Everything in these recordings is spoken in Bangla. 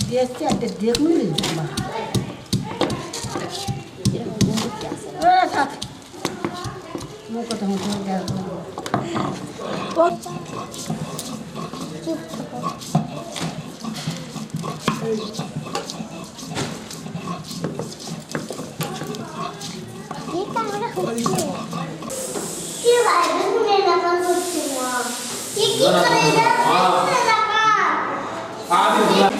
দিয়েছি একটা দেখুন কি ভাই তুমি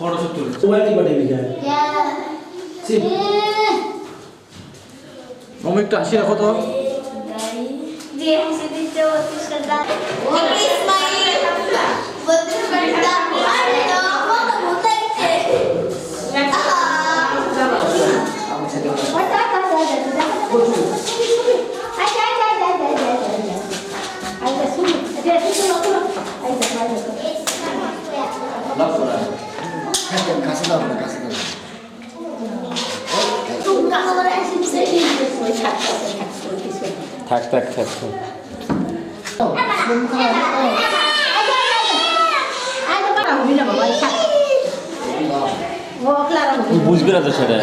Photoshop tool. So why people take it? Yeah. See. মম একটু হাসি রাখো তো দিয়ে হাসি দিতে অতি সদা ইসমাইল বলতে পারতাম কাছে দাও কাছে থাক থাক থাক থাক। বুঝবি না তো সেটা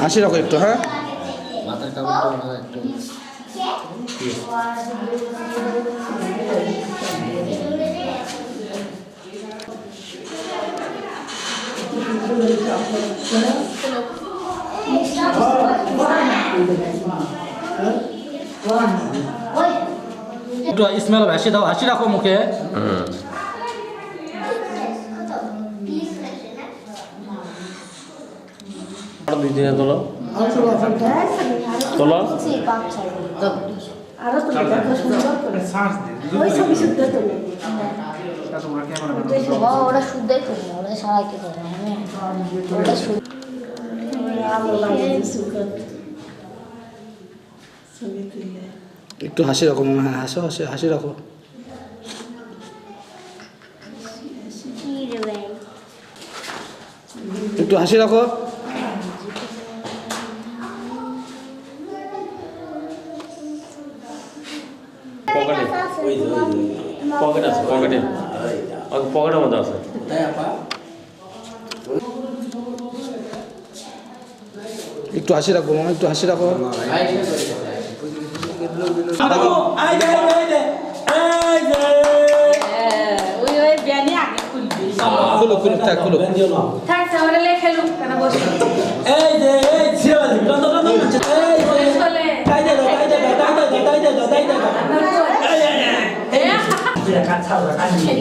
হাসি রাখো একটু হ্যাঁ? মাথার একটু একটু স্মেল হাসি দাও হাসি রাখো মুখে। দুই দিনে তোলো তোলো ওরা শুদ্ধই করবে ওরা করবে ওরা শুদ্ধ। একটু হাসি রাখো মামা, হ্যাঁ হাসো হাসি হাসি রাখো। একটু হাসি রাখো পকেটে পকেট আছে পকেটে পকেটের মধ্যে আছে একটু হাসি রাখো মামা একটু হাসি রাখো খুলো খুলো থাক খুলো থাক তাহলে লেখে কেন বসে এই যে ছিল যে তাই দে তাই দে এটা কাজ ছাড়ো কাজ নিয়ে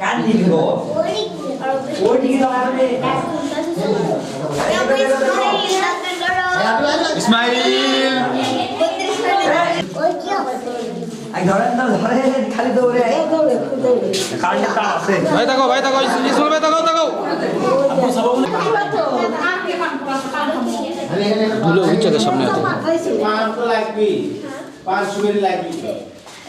কাজ নিয়ে গো ওই দিকে দাও আমি ইসমাইল খালি দৌড়ে ভাই থাকো ভাই থাকো ইসমাইল ভাই থাকো থাকো সামনে আছে পাঁচ লাগবি পাঁচ সুবেরি লাগবি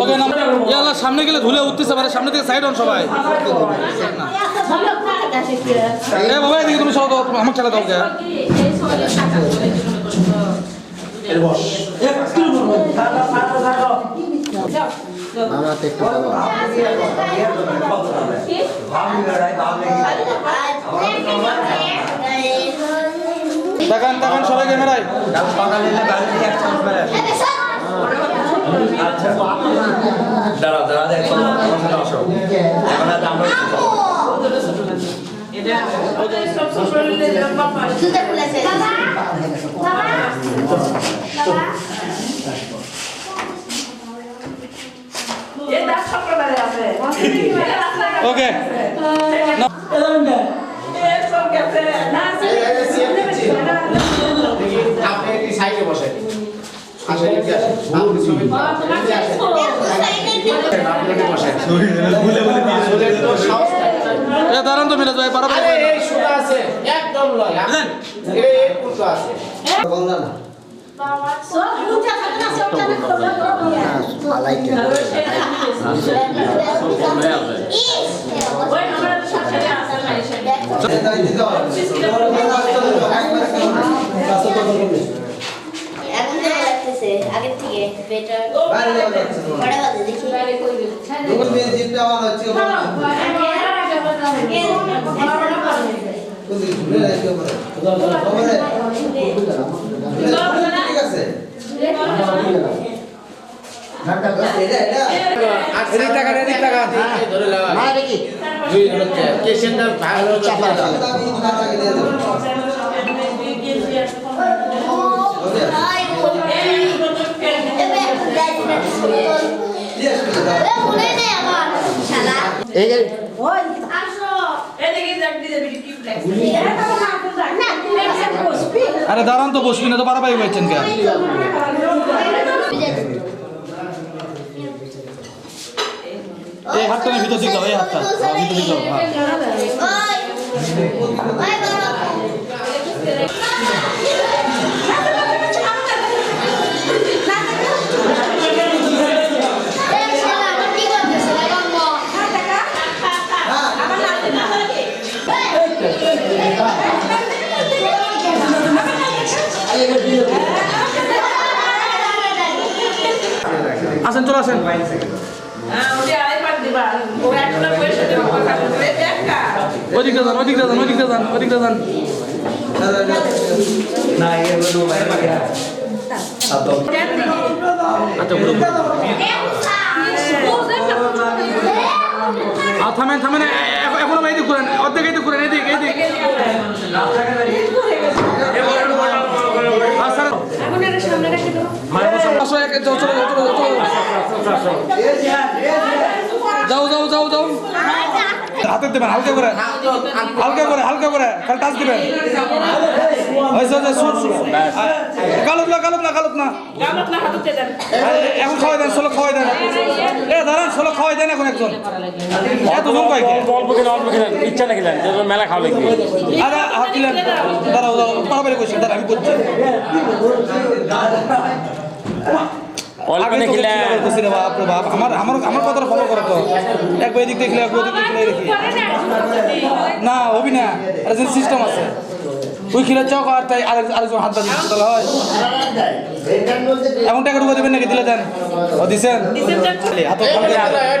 ওকে না সামনে গেলে ধুলে উঠতেছে পারে সামনে থেকে সাইড হন সবাই। এ বাবা এদিকে তুমি দাও আমরা তো একটু খাব তাকান তাকান সবাই ক্যামেরায়। সকালে আচ্ছা। দাঁড়াও দাঁড়াও দেখো আমার সাথে আসো। এখন আর আমরা ওকে। আপনি সাইডে বসেন। আসেন এদিকে দাঁড়ান তো মিলে যায় সুরা আছে একদম লয়? এই আছে। এখন লাগতেছে আগের থেকে বেটার কটা বাজে দেখি হচ্ছে আই এবে দাইতে মনে নেই আমার শালা আরে দাঁড়ান তো বসবি না তো পারাপারি হয়েছেন কেন এই হাতটা ভিতর দিকে এই হাতটা হ্যাঁ, ভিতর দিকে। আসেন চলে আসেন ওদিকটা যান ওদিকটা যান ওদিকটা যান ওদিকটা যান। না এগুলো বাইরে বাইরে আতো আচ্ছা থামেন থামেন। এখনও এইদিক ঘুরেন অর্ধেক এইদিক ঘুরেন এদিক এদিক যাও, যাও। যাও যাও যাও যাও। হাতে দেবেন হালকা করে। হালকা করে হালকা করে। খালি টাচ দিবেন। গালব না গালব না গালব না। এখন খাওয়াই দেন ষোলো খাওয়াই দেন। এ দাঁড়ান ষোলো খাওয়াই দেন এখন একজন। এত জন কয় কে? অল্প খেলে অল্প খেলে ইচ্ছা না খেলেন মেলা খাওয়া লাগবে আরে হাত দিলেন। দাঁড়াও দাঁড়াও পারাবারি করছি দাঁড়া আমি করছি অল্প আগে না তো খেলে। কি করছি রে বাপ রে বাপ আমার আমার আমার কথাটা ফলো করো তো। এদিক দেখলে ওদিক দেখলে রেখি না হবি না। আর যে সিস্টেম আছে। ওই খিলে চক আর তাই আরেক আরেকজন হাত বাজি তাহলে হয়। এমন টাকা ঢুকে দেবেন নাকি? দিলে দেন। ও দিছেন?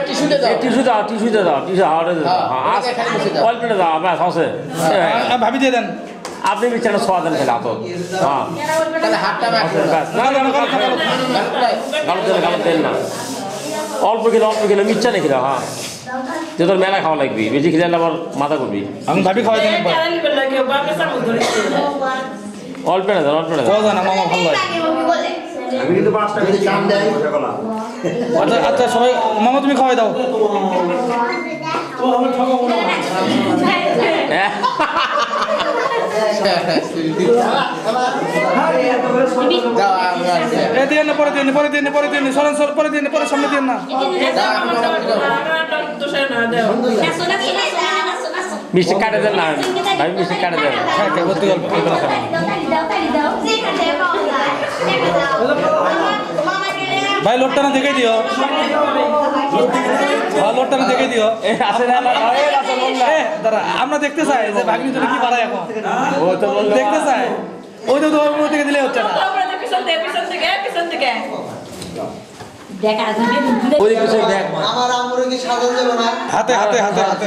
টিস্যুতে দাও টিস্যু দাও। টিস্যু দাও টিস্যু হাওড়ে দাও হ্যাঁ, খালি দাও। অল্প দাও ভাবি দিয়ে দেন। আপনি বিছানা সোয়া দেন খেলে হ্যাঁ। ব্যাস। না না না না, না, না। গালো গালো অল্প খেলে অল্প খেলে মিচ্ছা না খেলে হ্যাঁ। যে তোর মেলা খাওয়া লাগবি বেশি খেলে আবার মাথা করবি আমি ভাবি খাওয়াই দেন অল্প না দেন অল্প না মামা ভালো লাগে। আমি কিন্তু পাঁচটা বেশি কাম দেয়। আচ্ছা আচ্ছা সবাই মামা তুমি খাওয়াই দাও। হ্যাঁ। পরে দিয়ে না পরে দিয়ে না পরে দিয়ে না সরেন সর পরে দিয়ে না পরে সামনে দিয়ে না। মিষ্টি কাটে দেন না আমি মিষ্টি কাটে দেন হ্যাঁ গল্প ভাই লোটটা না দেখে দিও। ভাই লোটটা না দেখে দিও। এ আসে না এ আসে বললা এ দাঁড়া আমরা দেখতে চাই যে ভাগ্নি জন্য কি বাড়ায় এখন। ও তো বলল। দেখতে চাই। ওই তো তোমার থেকে দিলে হচ্ছে না। ওই কিছু দেখ। আমার আমরে কি সাধন দেব না? হাতে হাতে হাতে হাতে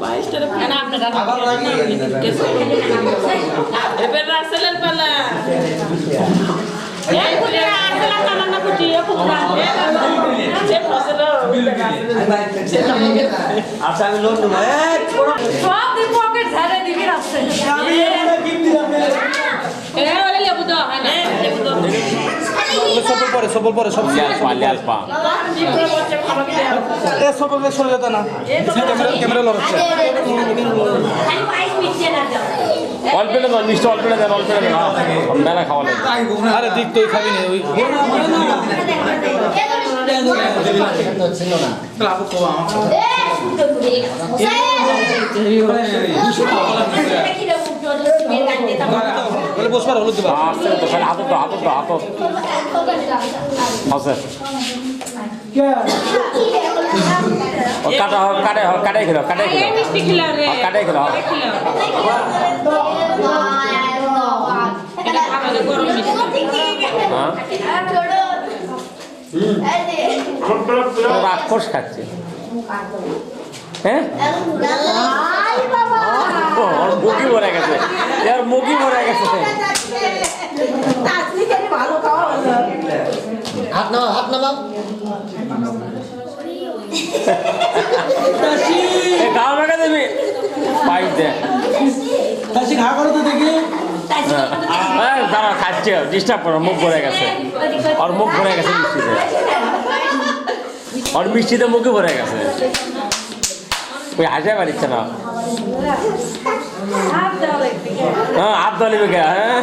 বাইশটা ফ্যান আপনারা আবার রাগি এবার রাসেলের পালা না আচ্ছা আমি লোন নেব সব দি পকেট ঝাড়ে দিবি রাসেল এ লেবু দাও হ্যাঁ লেবু দাও সবল পরে সবল পরে সব এ সবল সরে যেত না। ক্যামেরা ক্যামেরা লড়ছে খালি পায়েস মিশিয়ে না দাও। অল্প পেলে দেন মিষ্টি অল্প দেন অল্প দেন। হ্যাঁ, মেলা খাওয়া লাগবে আরে দিক তুই খাবি না ওই বলে বসবার হলুদ দিবা আসছে তো খালি আছে। ও কাটা হোক কাটে হোক কাটাই খেলো কাটাই খেলো। কাটাই খেলো হ্যাঁ? রাক্ষস খাচ্ছে। হ্যাঁ? ওর ভরে গেছে। এর ভরে গেছে। হাত নাও হাত নামাও। হ্যাঁ। দাঁড়া খাচ্ছে ডিস্টার্ব করো মুখ ভরে গেছে। ওর মুখ ভরে গেছে মিষ্টিতে। ওর মিষ্টিতে মুখে ভরে গেছে। ওই হাসে পারিচ্ছে না। হ্যাঁ হাত ধলিবে কে? হ্যাঁ।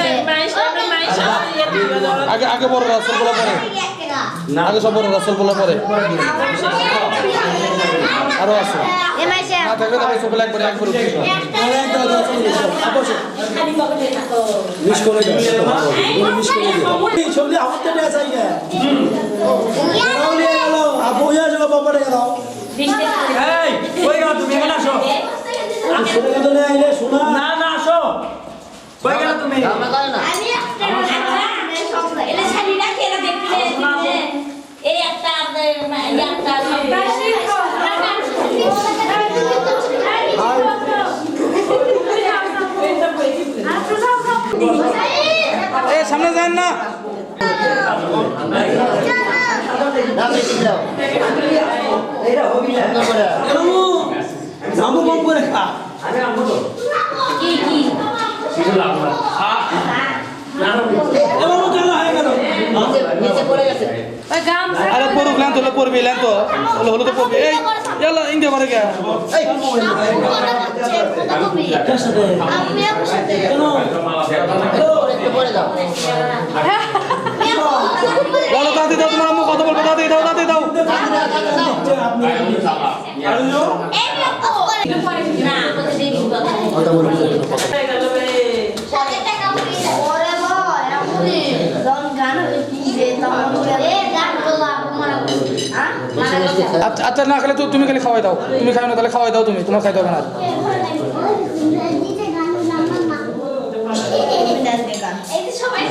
আগে আগে বড় রাসেল বলা পরে আগে সব বড় রাসেল বলা পরে আরও আছে। না থাকলে তবে সব আমার তো না বইয়া যাব এই কই গেল তুমি? এখানে আসো। আইলে শোনা। না না আসো। কই গেল তুমি একটা আপনার একটা এ সামনে যান না। জামু কম করে খা এবার কেন হয়ে গেল আরে পড়ুক লেন তো পড়বি লেন তো পড়বি এই ইয়ালা ইন্ডিয়া করে গে বলো তাড়াতাড়ি দাও তোমার আম্মু কথা বলব তাড়াতাড়ি দাও তাড়াতাড়ি দাও আচ্ছা আচ্ছা না খেলে তো তুমি খালি খাওয়াই দাও। তুমি খাও না তাহলে খাওয়াই দাও তুমি তোমার খাইতে হবে না সবাই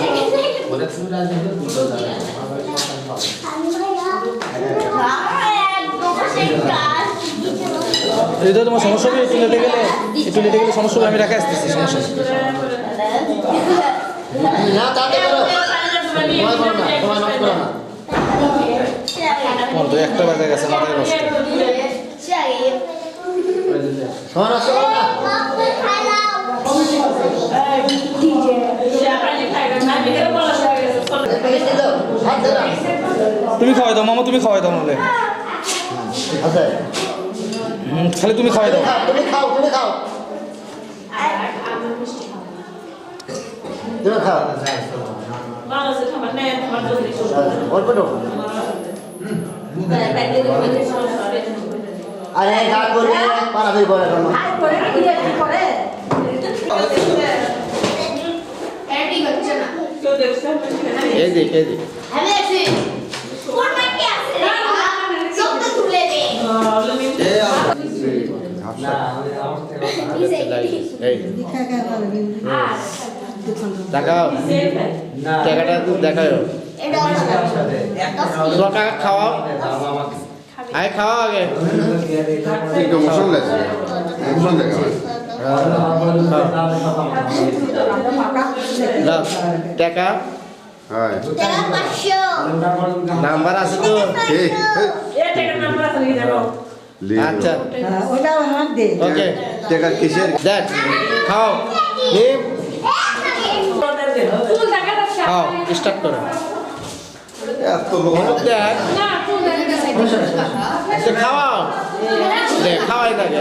তোমার সমস্যা হবে একটু লেটে গেলে একটু লেটে গেলে সমস্যা হবে আমি রেখে আসতেছি সমস্যা না তাতে করো। তোমার করো না তোমার করো না। তো একটা বাজে গেছে মাথায় কষ্ট তোমার আসো। না খাইবে না আমি বলা হাত ধরো তুমি খাওয়াই দাও মামা তুমি খাওয়াই দাও নাহলে। আচ্ছা। খালি তুমি খাওয়াই দাও। তুমি খাও তুমি খাও। তুমি খাও। অল্প আরে গা করে পারাবি বলে কেন এডি হচ্ছে না কেউ দেখছে এই দিক এই দিক আমি আছি কোনটা কি আছে সব তো তুলে দে এ এই দেখাও টাকাটা দেখাও। কাকা খাওয়াও। আয় খাওয়াও আগে। টাকা। নাম্বার আছে তো। আচ্ছা। ওকে। টাকা কিসের? দেখ খাও। টাকা খাও স্টার্ট করো। দেখ। না ফুল টাকা সে খাওয়াও। দে খাওয়াই থাকে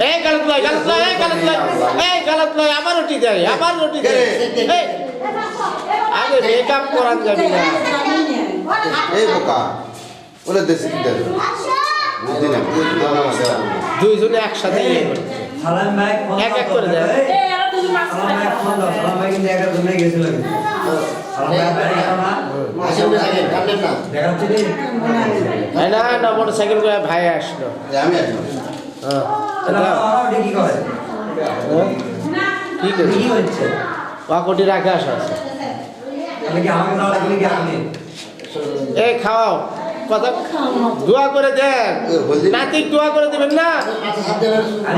দেখ আমার রুটি দেয় আমার রুটি দেয় এই। আগে মেকআপ করান যাবি না। এই বোকা। ওরা দেশে কি দেবে দুইজনে একসাথে ইয়ে এক এক করে না না মোটর সাইকেল ভাই আসলো। হ্যাঁ কোটি রাখে আসা আছে এই খাওয়াও। কথা দোয়া করে দেন। নাতিক দোয়া করে দেবেন না? হাত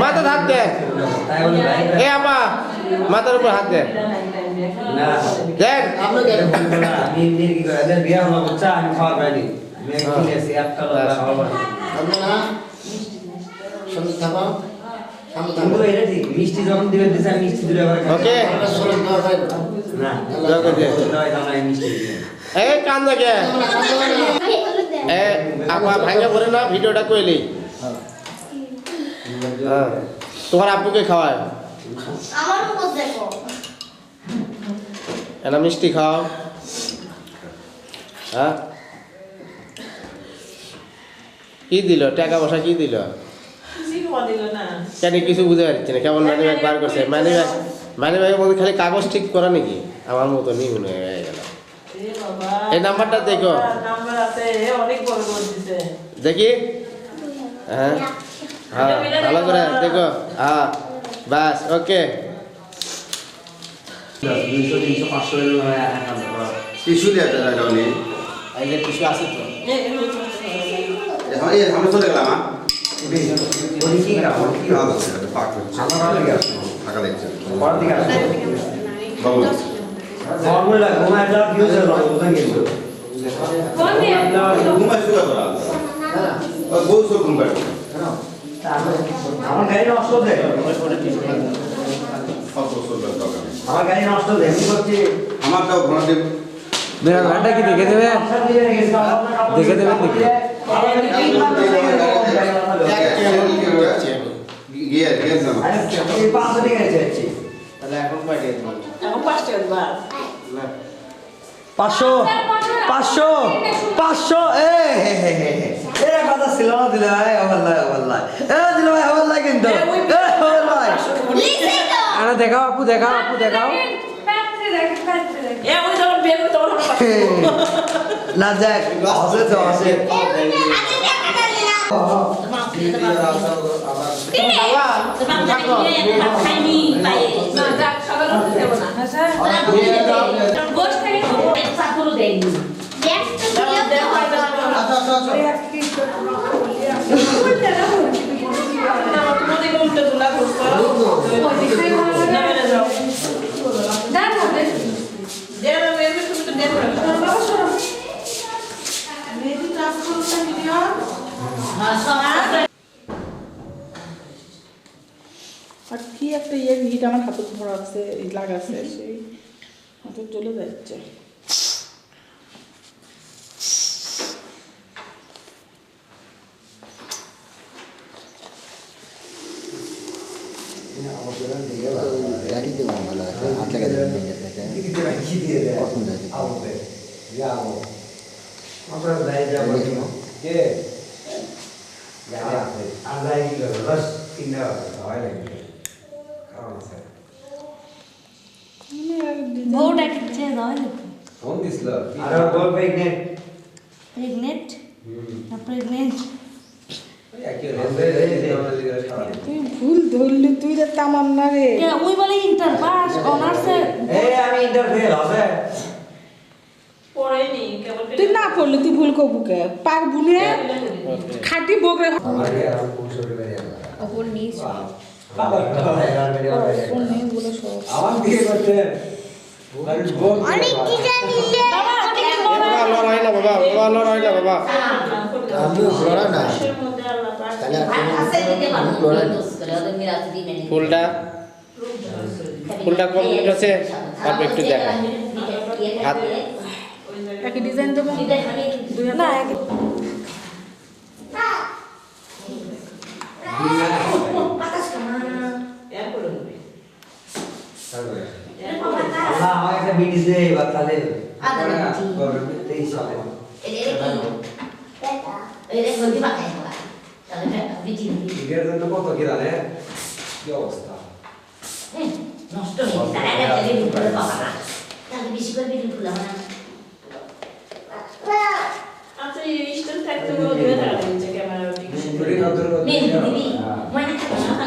মাথা হাত দেন। এ আপা মাথার উপর হাত দেন। কি মিষ্টি যখন দিবেন দিছে আমি মিষ্টি দিলে ওকে না এই কান দেখে এ না ভিডিওটা কইলি তোমার খাওয়ায় মিষ্টি খাও। হ্যাঁ টাকা পয়সা কি দিল? কেন কিছু বুঝতে পারছি না? কেমন মানি ব্যাগ বার করছে মানি ব্যাগ, মানি ব্যাগের মধ্যে খালি কাগজ ঠিক করা নাকি? আমার মতো নি মনে হয়ে এই নাম্বারটা দেখো আছে অনেক বড় করে দিছে দেখি হ্যাঁ হ্যাঁ ভালো করে দেখো হ্যাঁ বাস ওকে দুইশো তিনশো পাঁচশো দিয়ে আছে তো আমরা চলে গেলাম হ্যাঁ ঘুমায় দেব দেখে দেবে দেখে দেবেন তাহলে এখন পাঠিয়ে দেবো এখন পাঁচ টাকা দিবা পাঁচশো পাঁচশো পাঁচশো এ। এরা কথা ছিল না দিলে ভাই অবল্লাই অবল্লাই এ দিলে ভাই অবল্লাই কিন্তু। এ আরে দেখাও আপু দেখাও আপু দেখাও। এ। না দেখ আছে তো খাইনি দেয়নি আচ্ছা আচ্ছা আচ্ছা আর কি একটা ইয়ে হিট আমার হাতে ধরা আছে লাগাছে সেই। হাতে চলে যাচ্ছে। প্রেগনেন্ট না প্রেগনেন্ট তুই ভুল ধরলি তুই রে তামান্না রে। ওই বলে ইন্টার পাস অনার্সে পড়েনি কেবল তুই না পড়লে তুই ভুল করবু কে? পারবু নে? খাটি বগরে ওপর আমার বিয়ে করতে। অনেক কি লড়াই না বাবা বাবা লড়াই না বাবা ফুলটা? ফুলটা কমপ্লিট আছে? তারপর একটু দেখা হাত। একই ডিজাইন দেবো? না আল্লাহ আমার একটা বিড়ি দে এবার তাহলে। তেইশ সালে বিয়ের জন্য কত কি জানে কি অবস্থা আচ্ছা এই স্টোন থাকতে হবে দুই হাজার টাকা দিচ্ছে ক্যামেরা দুটো নতুন দিদি মনে থাকে